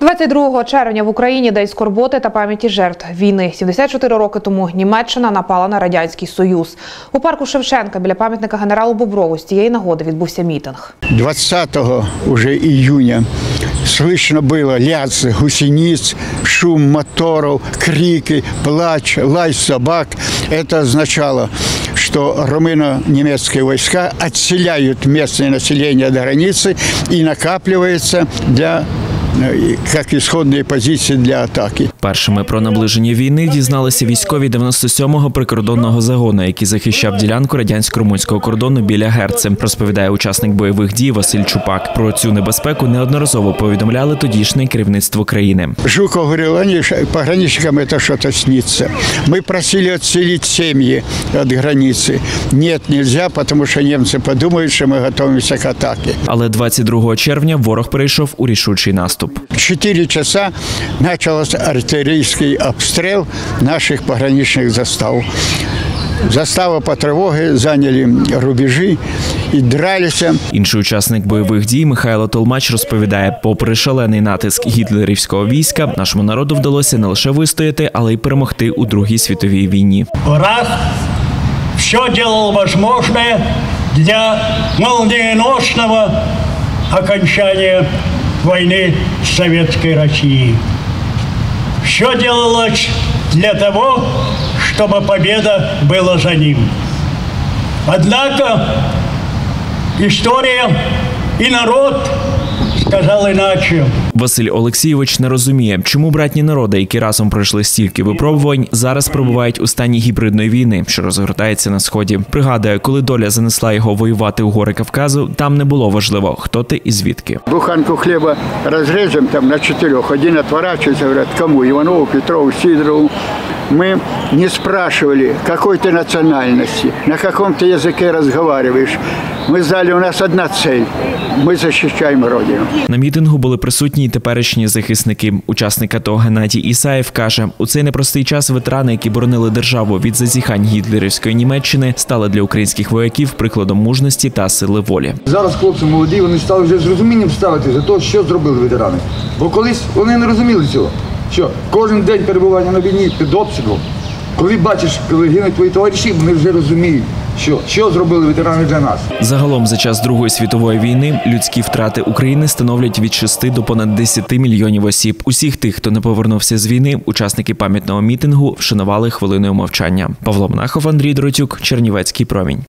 22 червня в Україні день скорботи та пам'яті жертв війни. 74 роки тому Німеччина напала на радянський союз. У парку Шевченка біля пам'ятника генералу Боброву з тієї нагоди відбувся мітинг. 20 уже июня слышно было лязг гусениц, шум моторов, крики, плач, лай собак. Это означало, что румыно-немецкие войска отселяют местное население от границы и накапливается для э, как исходные позиции для атаки. Першими про наближення війни дізналися військові 97-го прикордонного загону, який захищав ділянку радянсько-румунського кордону біля Герцем, розповідає учасник бойових дій Василь Чупак. Про цю небезпеку неодноразово повідомляли тодішнє керівництво країни. Жуков говорил, они ж- пограничникам это что-то снится. Мы просили отселить семьи от границы. Нет, нельзя, потому что немцы подумают, что мы готовимся к атаке. Але 22 червня ворог перейшов у рішучий наступ. В 4 часа начался артиллерийский обстрел наших пограничных застав. Застава по тревоге заняли рубежи и дрались. Інший учасник бойових дій Михайло Толмач розповідає, попри шалений натиск гітлерівського війська, нашому народу вдалося не лише вистояти, але й перемогти у Другій світовій війні. Враг все делал возможное для молниеносного окончания войны с Советской Россией. Все делалось для того, чтобы победа была за ним. Однако история и народ сказал иначе. Василь Олексійович не розуміє, чому братні народи, які разом пройшли стільки випробувань, зараз перебувають у стані гібридної війни, що розгортається на сході. Пригадує, коли доля занесла його воювати у гори Кавказу, там не було важливо, хто ти і звідки. Буханку хлеба разрежем там на четырех. Один отворачивается, говорят, кому? Иванову, Петрову, Сидорову Мы не спрашивали, какой ты национальности, на каком ты языке разговариваешь. Мы знали, у нас одна цель. Мы защищаем Родину. На мітингу були присутні й теперішні захисники. Учасник АТО Геннадій Ісаєв каже, у цей непростий час ветерани, які боронили державу від зазіхань гітлерівської Німеччини, стали для українських вояків прикладом мужності та сили волі. Зараз хлопці молоді, вони стали вже з розумінням ставити за те, що зробили ветерани. Бо колись вони не розуміли цього. Що кожен день перебування на війні під обстрілом, коли бачиш, коли гинуть твої товариші, вони вже розуміють, що, що зробили ветерани для нас. Загалом за час Другої світової війни людські втрати України становлять від 6 до понад 10 мільйонів осіб. Усіх тих, хто не повернувся з війни, учасники пам'ятного мітингу вшанували хвилиною мовчання. Павло Монахов, Андрій Дротюк, Чернівецький промінь.